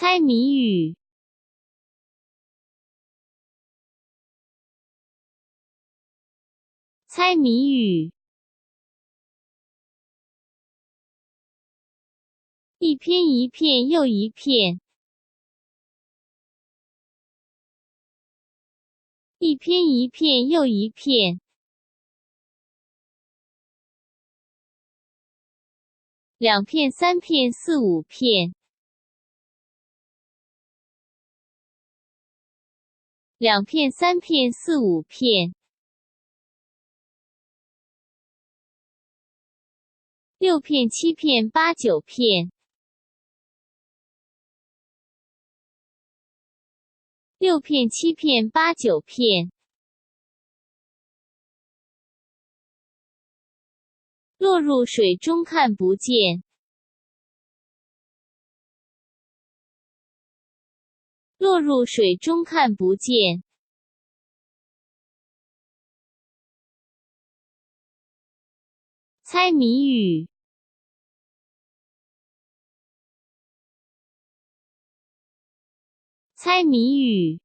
猜谜语，猜谜语。一篇一片又一片，一篇一片又一片，两片三片四五片，两片三片四五片，六片七片八九片。六片、七片、八九片，落入水中看不见。落入水中看不见。猜谜语。猜谜语。